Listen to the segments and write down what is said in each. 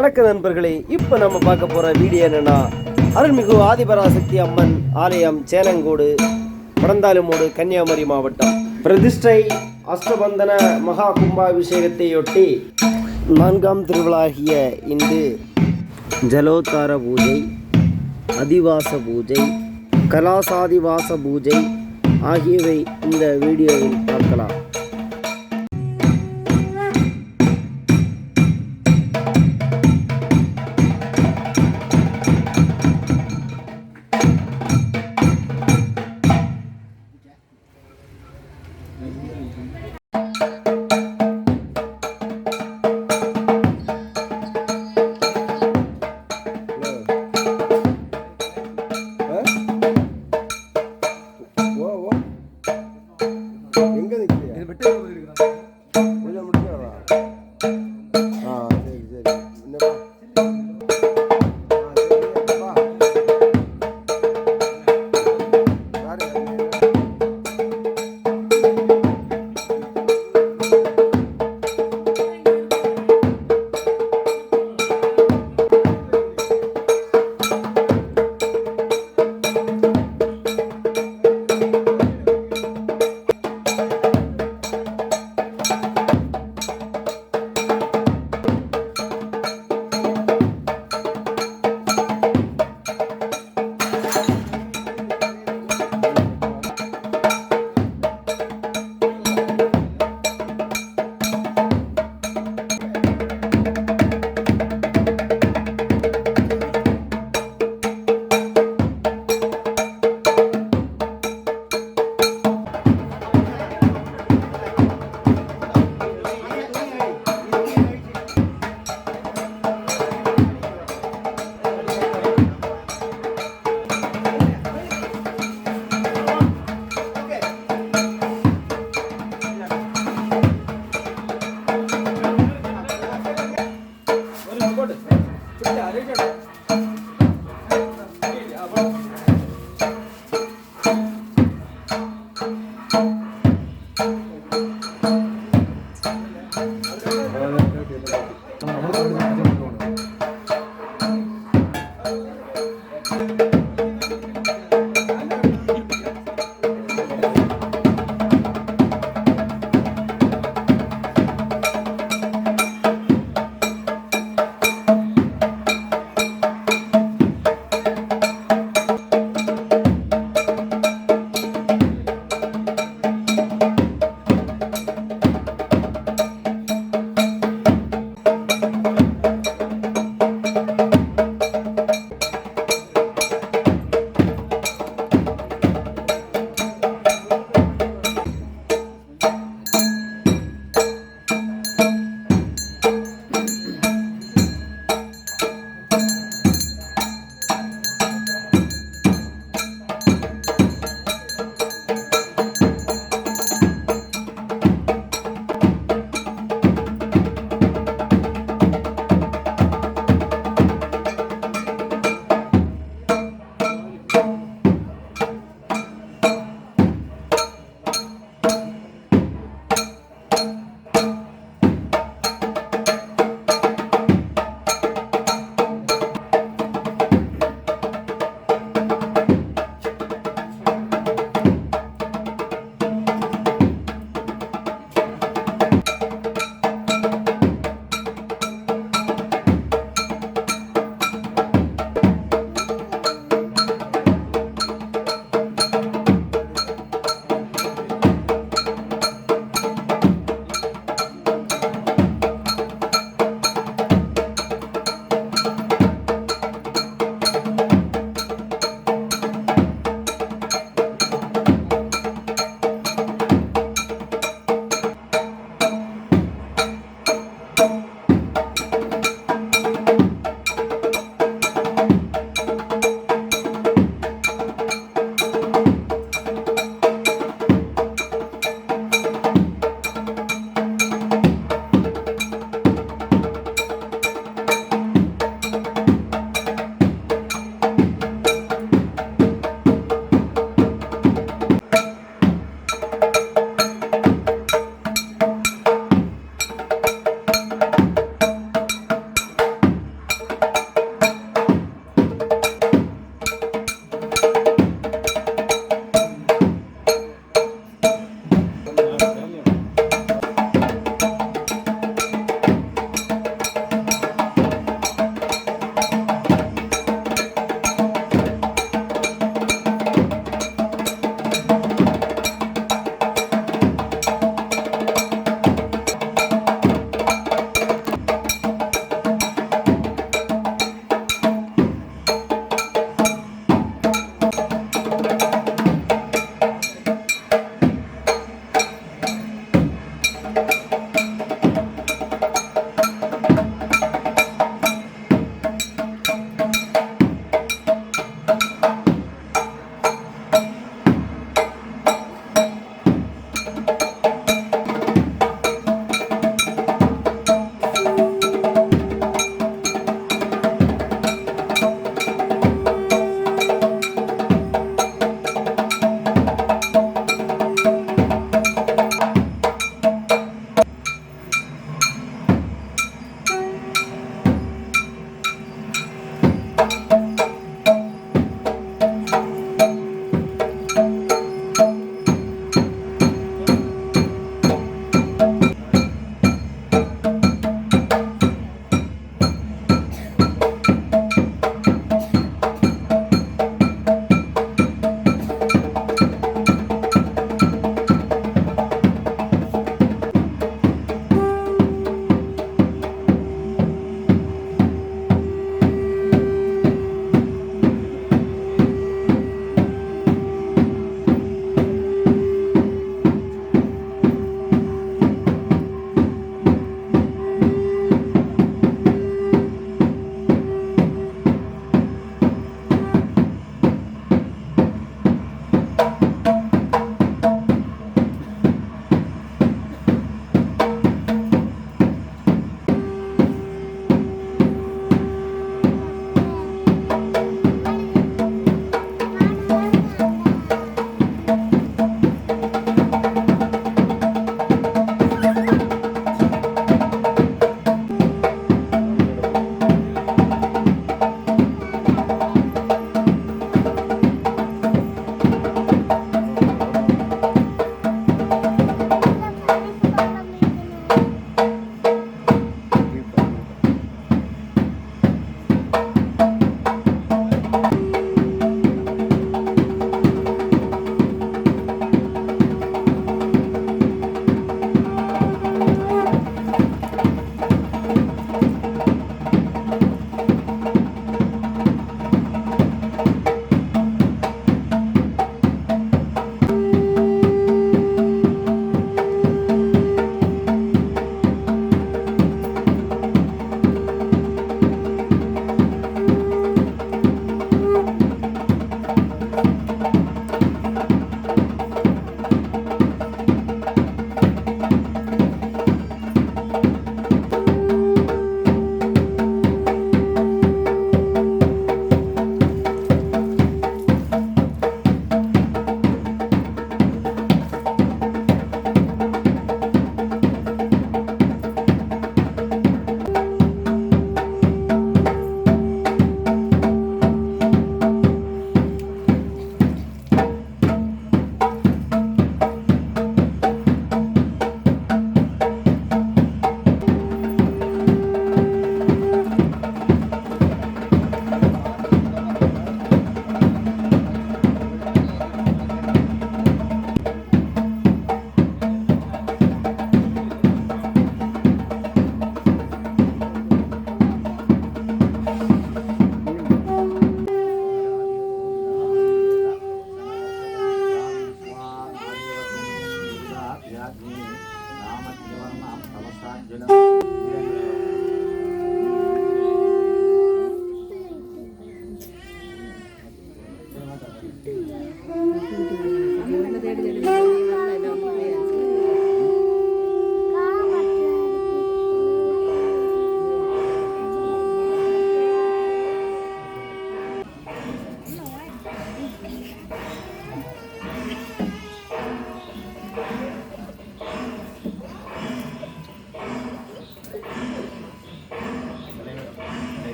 வணக்க நண்பர்களே இப்போ நம்ம பார்க்க போகிற வீடியோ என்னென்னா அருள்மிகு ஆதிபராசக்தி அம்மன் ஆலயம் சேலங்கோடு வடந்தாலுமோடு கன்னியாகுமரி மாவட்டம். பிரதிஷ்டை அஷ்டபந்தன மகா கும்பாபிஷேகத்தையொட்டி நான்காம் திருவிழாகிய இன்று ஜலோத்தார பூஜை அதிவாச பூஜை கலாசாதிவாச பூஜை ஆகியவை இந்த வீடியோவில் பார்க்கலாம்.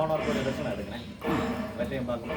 ഓണർക്ക് ഒരു ഇലക്ഷൻ എടുക്കണം. മറ്റേ ഉണ്ടാക്കണം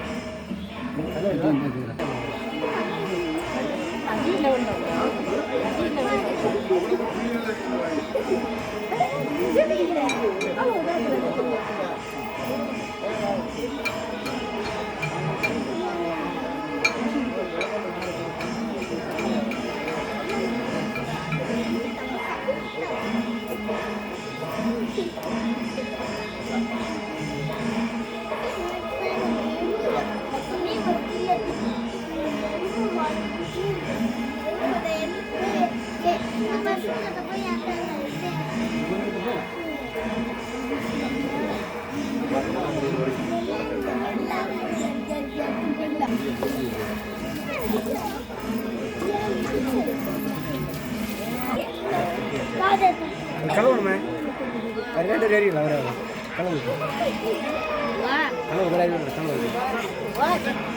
கழுவணுமே அது ரெண்டு தெரியும் அவரை கழுவு கழுவு கழுவு கழுவு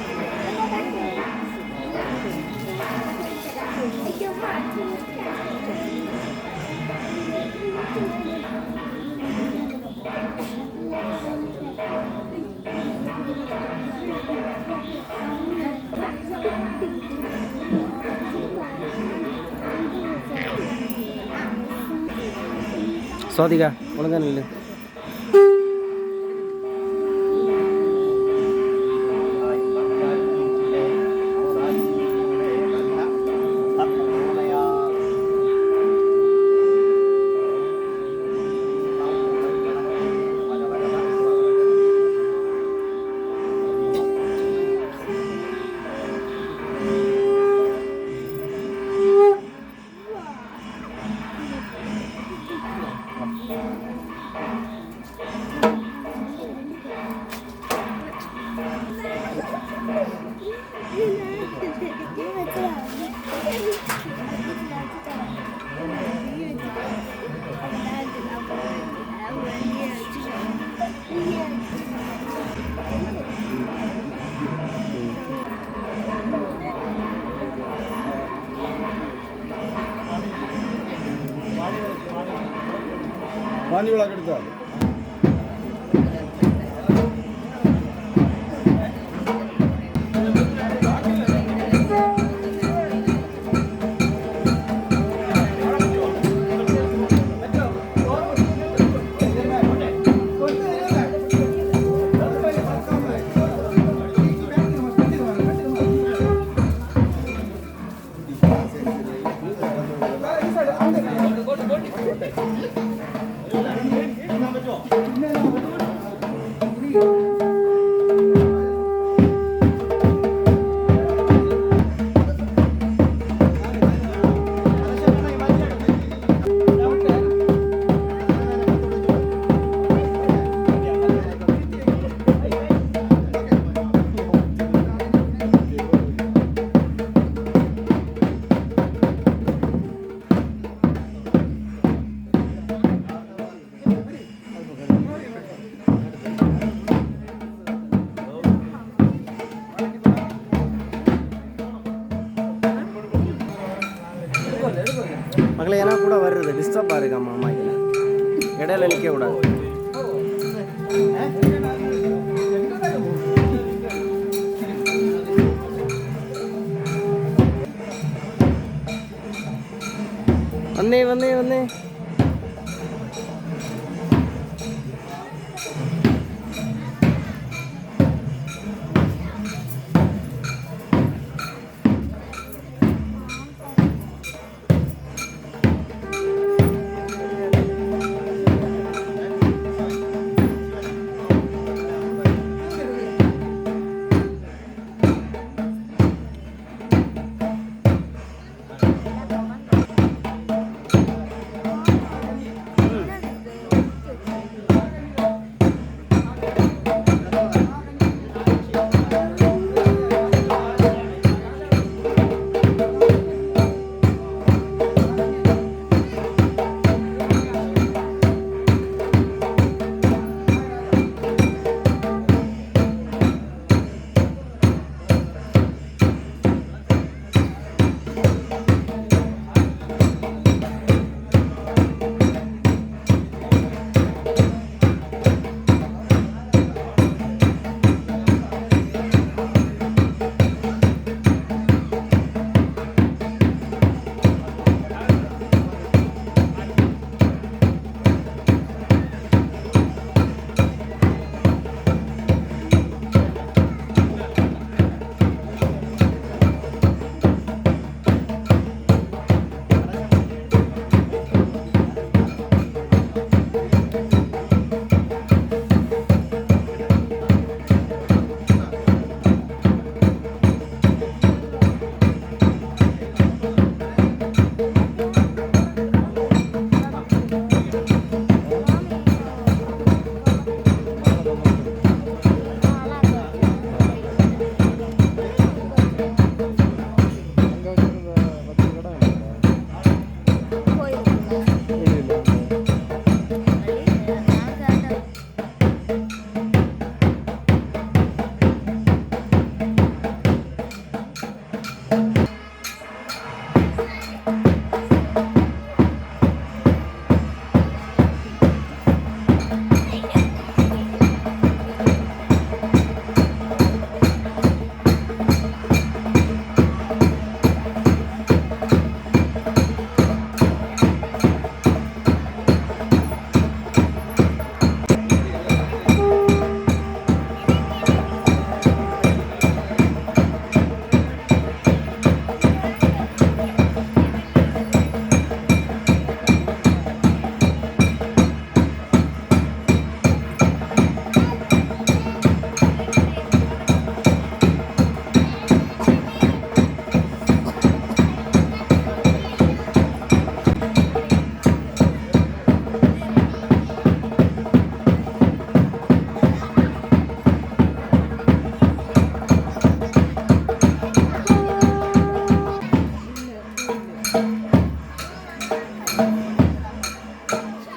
சோதிகா ஒழுங்கா நில்லு ആഞ്ഞുവിളക്കെടുത്താൽ கூட வருது டிஸ்டர்பாக இருக்கு அம்மா அம்மா இடையில நிற்க கூடாது. வந்தே வந்தே வந்தே.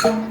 you.